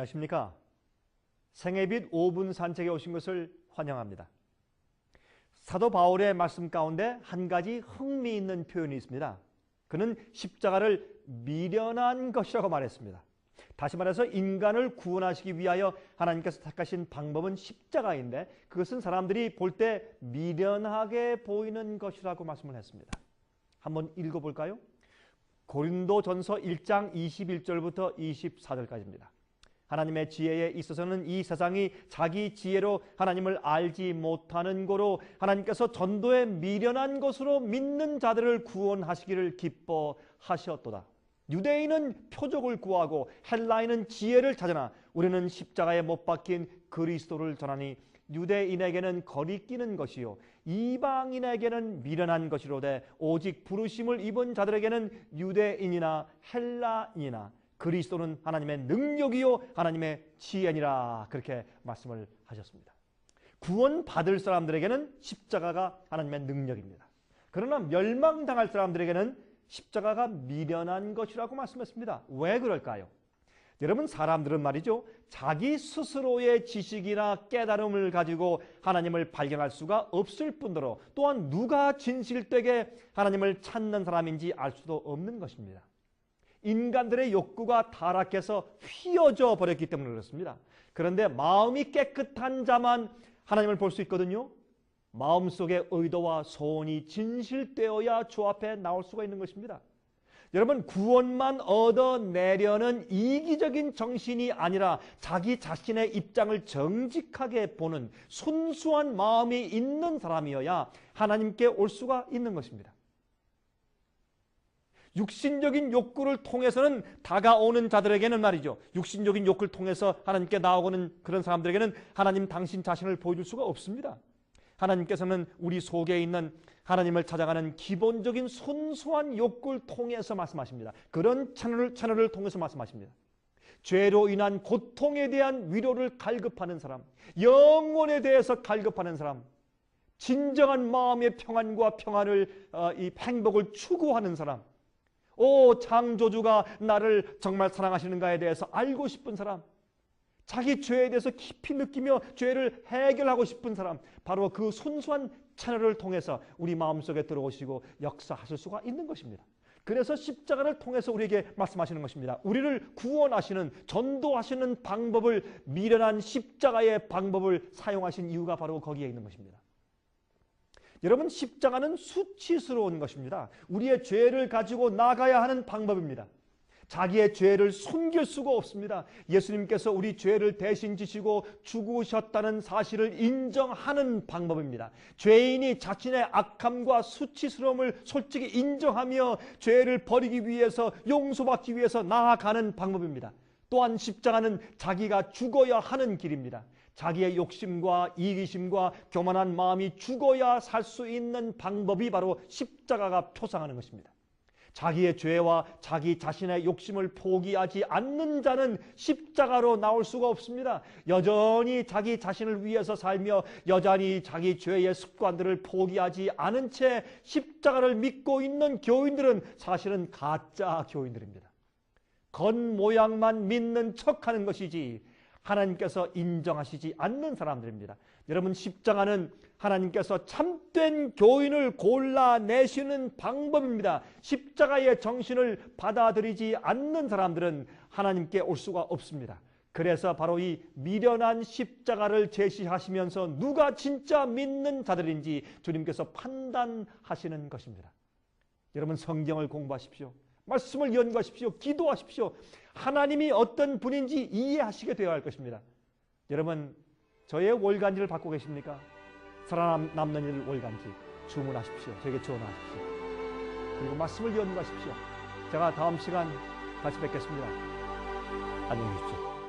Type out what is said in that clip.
안녕하십니까? 생애빛 5분 산책에 오신 것을 환영합니다. 사도 바울의 말씀 가운데 한 가지 흥미있는 표현이 있습니다. 그는 십자가를 미련한 것이라고 말했습니다. 다시 말해서 인간을 구원하시기 위하여 하나님께서 택하신 방법은 십자가인데 그것은 사람들이 볼 때 미련하게 보이는 것이라고 말씀을 했습니다. 한번 읽어볼까요? 고린도 전서 1장 21절부터 24절까지입니다. 하나님의 지혜에 있어서는 이 세상이 자기 지혜로 하나님을 알지 못하는 고로 하나님께서 전도에 미련한 것으로 믿는 자들을 구원하시기를 기뻐하셨도다. 유대인은 표적을 구하고 헬라인은 지혜를 찾으나 우리는 십자가에 못 박힌 그리스도를 전하니 유대인에게는 거리끼는 것이요 이방인에게는 미련한 것이로되 오직 부르심을 입은 자들에게는 유대인이나 헬라인이나 그리스도는 하나님의 능력이요 하나님의 지혜니라 그렇게 말씀을 하셨습니다. 구원 받을 사람들에게는 십자가가 하나님의 능력입니다. 그러나 멸망당할 사람들에게는 십자가가 미련한 것이라고 말씀했습니다. 왜 그럴까요? 여러분 사람들은 말이죠. 자기 스스로의 지식이나 깨달음을 가지고 하나님을 발견할 수가 없을 뿐더러 또한 누가 진실되게 하나님을 찾는 사람인지 알 수도 없는 것입니다. 인간들의 욕구가 타락해서 휘어져 버렸기 때문에 그렇습니다. 그런데 마음이 깨끗한 자만 하나님을 볼 수 있거든요. 마음속의 의도와 소원이 진실되어야 주 앞에 나올 수가 있는 것입니다. 여러분 구원만 얻어내려는 이기적인 정신이 아니라 자기 자신의 입장을 정직하게 보는 순수한 마음이 있는 사람이어야 하나님께 올 수가 있는 것입니다. 육신적인 욕구를 통해서는 다가오는 자들에게는 말이죠. 육신적인 욕구를 통해서 하나님께 나오고는 그런 사람들에게는 하나님 당신 자신을 보여줄 수가 없습니다. 하나님께서는 우리 속에 있는 하나님을 찾아가는 기본적인 순수한 욕구를 통해서 말씀하십니다. 그런 채널을, 채널을 통해서 말씀하십니다. 죄로 인한 고통에 대한 위로를 갈급하는 사람, 영혼에 대해서 갈급하는 사람, 진정한 마음의 평안과 평안을 어, 이 행복을 추구하는 사람, 오 창조주가 나를 정말 사랑하시는가에 대해서 알고 싶은 사람, 자기 죄에 대해서 깊이 느끼며 죄를 해결하고 싶은 사람, 바로 그 순수한 채널을 통해서 우리 마음속에 들어오시고 역사하실 수가 있는 것입니다. 그래서 십자가를 통해서 우리에게 말씀하시는 것입니다. 우리를 구원하시는 전도하시는 방법을 미련한 십자가의 방법을 사용하신 이유가 바로 거기에 있는 것입니다. 여러분 십자가는 수치스러운 것입니다. 우리의 죄를 가지고 나가야 하는 방법입니다. 자기의 죄를 숨길 수가 없습니다. 예수님께서 우리 죄를 대신 지시고 죽으셨다는 사실을 인정하는 방법입니다. 죄인이 자신의 악함과 수치스러움을 솔직히 인정하며 죄를 버리기 위해서 용서받기 위해서 나아가는 방법입니다. 또한 십자가는 자기가 죽어야 하는 길입니다. 자기의 욕심과 이기심과 교만한 마음이 죽어야 살 수 있는 방법이 바로 십자가가 표상하는 것입니다. 자기의 죄와 자기 자신의 욕심을 포기하지 않는 자는 십자가로 나올 수가 없습니다. 여전히 자기 자신을 위해서 살며 여전히 자기 죄의 습관들을 포기하지 않은 채 십자가를 믿고 있는 교인들은 사실은 가짜 교인들입니다. 겉 모양만 믿는 척 하는 것이지 하나님께서 인정하시지 않는 사람들입니다. 여러분 십자가는 하나님께서 참된 교인을 골라내시는 방법입니다. 십자가의 정신을 받아들이지 않는 사람들은 하나님께 올 수가 없습니다. 그래서 바로 이 미련한 십자가를 제시하시면서 누가 진짜 믿는 자들인지 주님께서 판단하시는 것입니다. 여러분 성경을 공부하십시오. 말씀을 연구하십시오. 기도하십시오. 하나님이 어떤 분인지 이해하시게 되어야 할 것입니다. 여러분 저의 월간지를 받고 계십니까? 살아남는 일 월간지 주문하십시오. 저에게 전화하십시오. 그리고 말씀을 연구하십시오. 제가 다음 시간 다시 뵙겠습니다. 안녕히 계십시오.